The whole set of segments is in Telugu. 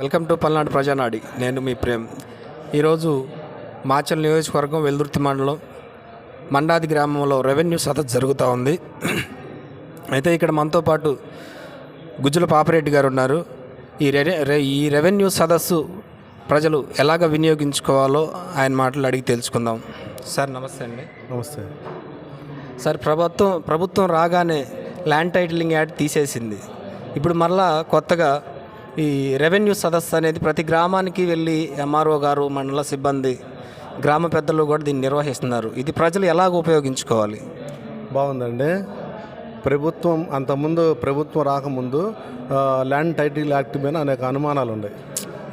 Welcome to Palnadu ప్రజానాడి. నేను మీ ప్రేమ్. ఈరోజు మాచల్ నియోజకవర్గం వెల్దుర్తి మండలం మండాది గ్రామంలో రెవెన్యూ సదస్సు జరుగుతూ ఉంది. అయితే ఇక్కడ మనతో పాటు గుజ్జుల పాపిరెడ్డి గారు ఉన్నారు. ఈ రె రె- ఈ రెవెన్యూ సదస్సు ప్రజలు ఎలాగ వినియోగించుకోవాలో ఆయన మాటలు అడిగి తెలుసుకుందాం. సార్ నమస్తే అండి. నమస్తే. సార్ ప్రభుత్వం ప్రభుత్వం రాగానే ల్యాండ్ టైటిలింగ్ యాడ్ తీసేసింది. ఇప్పుడు మరలా కొత్తగా ఈ రెవెన్యూ సదస్సు అనేది ప్రతి గ్రామానికి వెళ్ళి ఎంఆర్ఓ గారు మండల సిబ్బంది గ్రామ పెద్దలు కూడా దీన్ని నిర్వహిస్తున్నారు. ఇది ప్రజలు ఎలాగ ఉపయోగించుకోవాలి? బాగుందండి. ప్రభుత్వం అంతకుముందు ప్రభుత్వం రాకముందు ల్యాండ్ టైటిల్ యాక్ట్ మీద అనేక అనుమానాలు ఉన్నాయి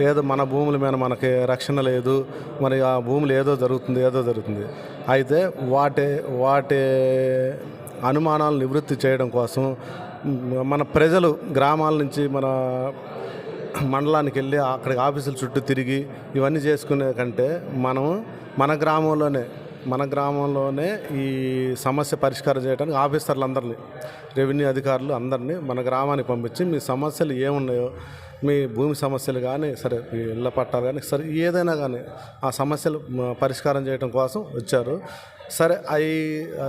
ఏదో మన భూముల మీద మనకి రక్షణ లేదు మరి ఆ భూములు ఏదో జరుగుతుంది ఏదో జరుగుతుంది. అయితే వాటి వాటి అనుమానాలు నివృత్తి చేయడం కోసం మన ప్రజలు గ్రామాల నుంచి మన మండలానికి వెళ్ళి అక్కడికి ఆఫీసుల చుట్టూ తిరిగి ఇవన్నీ చేసుకునే కంటే మనం మన గ్రామంలోనే మన గ్రామంలోనే ఈ సమస్య పరిష్కారం చేయడానికి ఆఫీసర్లందరినీ రెవెన్యూ అధికారులు అందరినీ మన గ్రామానికి పంపించి మీ సమస్యలు ఏమున్నాయో మీ భూమి సమస్యలు కానీ సరే మీ ఇళ్ళ పట్టాలు కానీ సరే ఏదైనా కానీ ఆ సమస్యలు పరిష్కారం చేయడం కోసం వచ్చారు. సరే అవి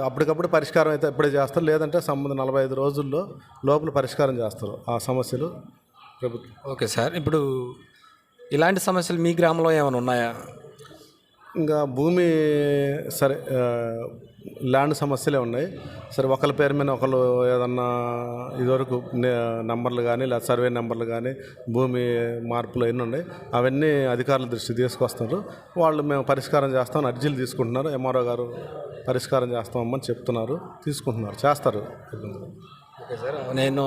అప్పటికప్పుడు పరిష్కారం అయితే ఎప్పుడే చేస్తారు. లేదంటే సంబంధం నలభై ఐదు రోజుల్లో లోపల పరిష్కారం చేస్తారు ఆ సమస్యలు. ప్రభుత్వం. Okay sir. ఇప్పుడు ఇలాంటి సమస్యలు మీ గ్రామంలో ఏమైనా ఉన్నాయా? ఇంకా భూమి సరే ల్యాండ్ సమస్యలే ఉన్నాయి. సరే ఒకరి పేరు మీద ఒకరు ఏదన్నా ఇదివరకు నంబర్లు కానీ లేదా సర్వే నెంబర్లు కానీ భూమి మార్పులు ఎన్ని ఉన్నాయి. అవన్నీ అధికారుల దృష్టి తీసుకొస్తున్నారు. వాళ్ళు మేము పరిష్కారం చేస్తామని అర్జీలు తీసుకుంటున్నారు. ఎంఆర్ఓ గారు పరిష్కారం చేస్తామని చెప్తున్నారు తీసుకుంటున్నారు చేస్తారు. ఓకే సార్ నేను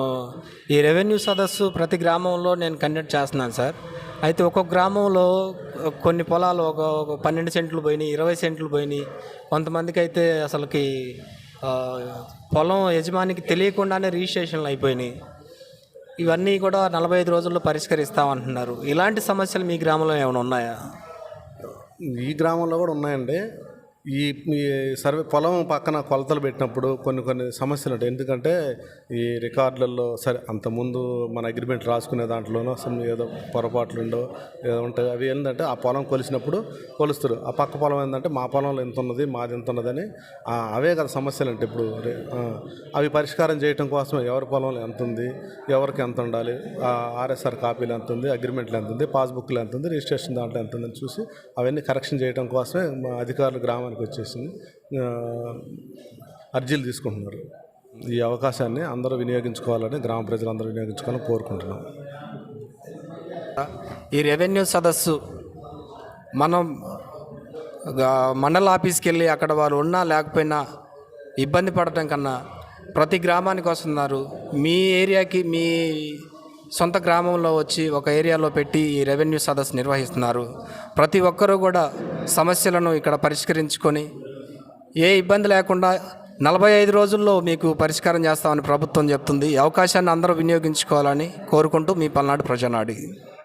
ఈ రెవెన్యూ సదస్సు ప్రతి గ్రామంలో నేను కండక్ట్ చేస్తున్నాను సార్. అయితే ఒక్కొక్క గ్రామంలో కొన్ని పొలాలు ఒక ఒక పన్నెండు సెంట్లు పోయినాయి ఇరవై సెంట్లు పోయినాయి. కొంతమందికి అయితే అసలుకి పొలం యజమానికి తెలియకుండానే రిజిస్ట్రేషన్లు అయిపోయినాయి. ఇవన్నీ కూడా నలభై ఐదు రోజుల్లో పరిష్కరిస్తామంటున్నారు ఇలాంటి సమస్యలు మీ గ్రామంలో ఏమైనా ఉన్నాయా? ఈ గ్రామంలో కూడా ఉన్నాయండి. ఈ ఈ సర్వే పొలం పక్కన కొలతలు పెట్టినప్పుడు కొన్ని కొన్ని సమస్యలు ఉంటాయి. ఎందుకంటే ఈ రికార్డులలో సరే అంతకుముందు మన అగ్రిమెంట్ రాసుకునే దాంట్లోనో సమ్ ఏదో పొరపాట్లు ఉండో ఏదో ఉంటాయి. అవి ఏంటంటే ఆ పొలం కొలిసినప్పుడు కొలుస్తారు. ఆ పక్క పొలం ఏంటంటే మా పొలంలో ఎంత ఉన్నది మాది ఎంత ఉన్నదని అవే కదా సమస్యలు అంటే ఇప్పుడు అవి పరిష్కారం చేయటం కోసం ఎవరి పొలంలో ఎంత ఉంది ఎవరికి ఎంత ఉండాలి ఆర్ఎస్ఆర్ కాపీలు ఎంత ఉంది అగ్రిమెంట్లు ఎంత ఉంది పాస్బుక్లు ఎంత ఉంది రిజిస్ట్రేషన్ దాంట్లో ఎంత ఉందని చూసి అవన్నీ కరెక్షన్ చేయడం కోసమే మా అధికారులు గ్రామానికి వచ్చేసింది అర్జీలు తీసుకుంటున్నారు. ఈ అవకాశాన్ని అందరూ వినియోగించుకోవాలని గ్రామ ప్రజలందరూ వినియోగించుకోవాలని కోరుకుంటున్నాం. ఈ రెవెన్యూ సదస్సు మనం మండల ఆఫీస్కి వెళ్ళి అక్కడ వారు ఉన్నా లేకపోయినా ఇబ్బంది పడటం కన్నా ప్రతి గ్రామానికి వస్తున్నారు. మీ ఏరియాకి మీ సొంత గ్రామంలో వచ్చి ఒక ఏరియాలో పెట్టి ఈ రెవెన్యూ సదస్సు నిర్వహిస్తున్నారు. ప్రతి ఒక్కరూ కూడా సమస్యలను ఇక్కడ పరిష్కరించుకొని ఏ ఇబ్బంది లేకుండా నలభై ఐదు రోజుల్లో మీకు పరిష్కారం చేస్తామని ప్రభుత్వం చెప్తుంది. అవకాశాన్ని అందరూ వినియోగించుకోవాలని కోరుకుంటూ మీ పల్నాడు ప్రజనాడి